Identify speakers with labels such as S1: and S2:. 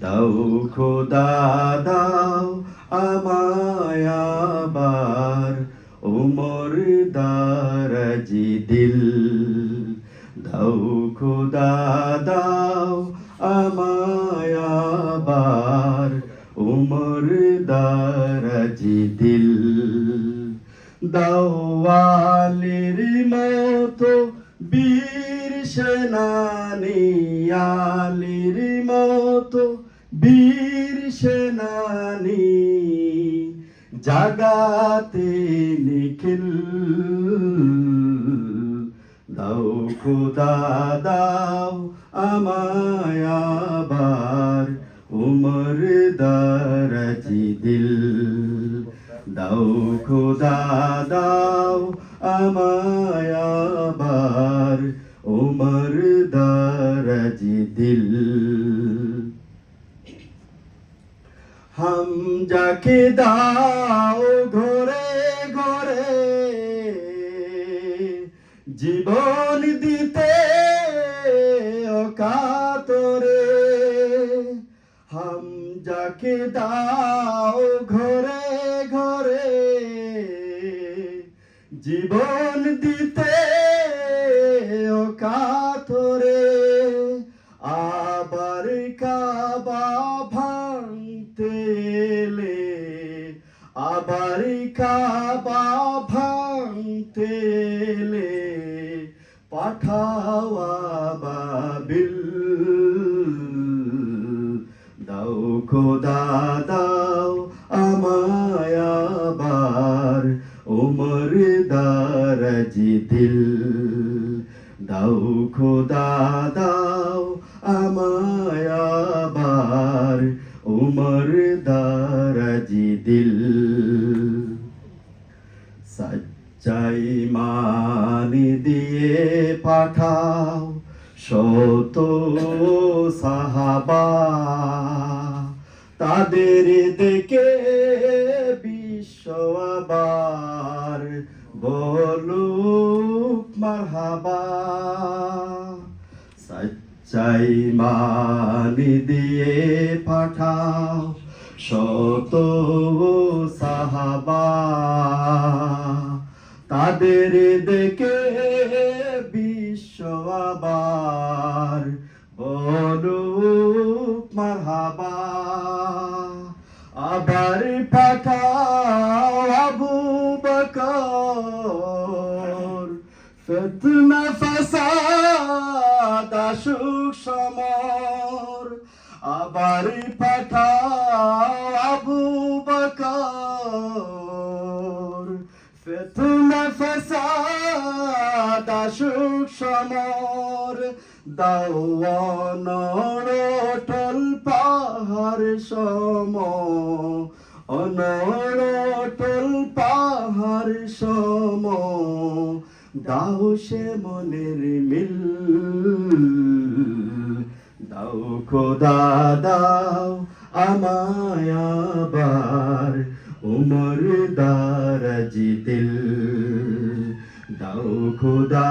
S1: দাও খোদা, দাও আমায় আবার উমর দারাজি দিল। দাও খোদা, দাও আমায় আবার উমর দারাজি দিল। দাওয়ালির মতো বীর সেনানি আলির সেনানি জাগাতে নিখিল। দাও খুদা, দাও আমায় আবার উমর দারাজি দিল। দাও খুদা, দাও আমায় উমর দারাজি দিল। হাম যাকে দাও ঘরে ঘরে জীবন দিতে অকাতরে। হাম যাকে দাও ঘরে ঘরে জীবন দিতে অকাতরে। আবার কাবা কাবা ভাঙতে পাঠাওয়া বাবিল দাও খোদা, দাও আমায় আবার উমর দারাজি দিল। দাও খোদা, দাও আমায় আবার উমর দারাজি দিল। সচ্চাই মানি দিয়ে পাঠাও শত সাহাবা। তাদের দেখে বিশ্ব আবার বলুক মারহাবা। সচ্চাই মানি দিয়ে পাঠাও শত সাহাবা। তাদের দেখে বিশ্ব আবার বলুক মারহাবা। আবার পাঠাও আবু বকর। ফিতনা ফাসাদ আশুক সমর। আবার পাঠাও আবু আশুক সমর দাওয়ান অটল পাহাড় সম অনটল পাহাড় সম। দাও সে মনের মিল, দাও খোদা, দাও আমায় আবার উমর দারাজি দিল দাও খোদা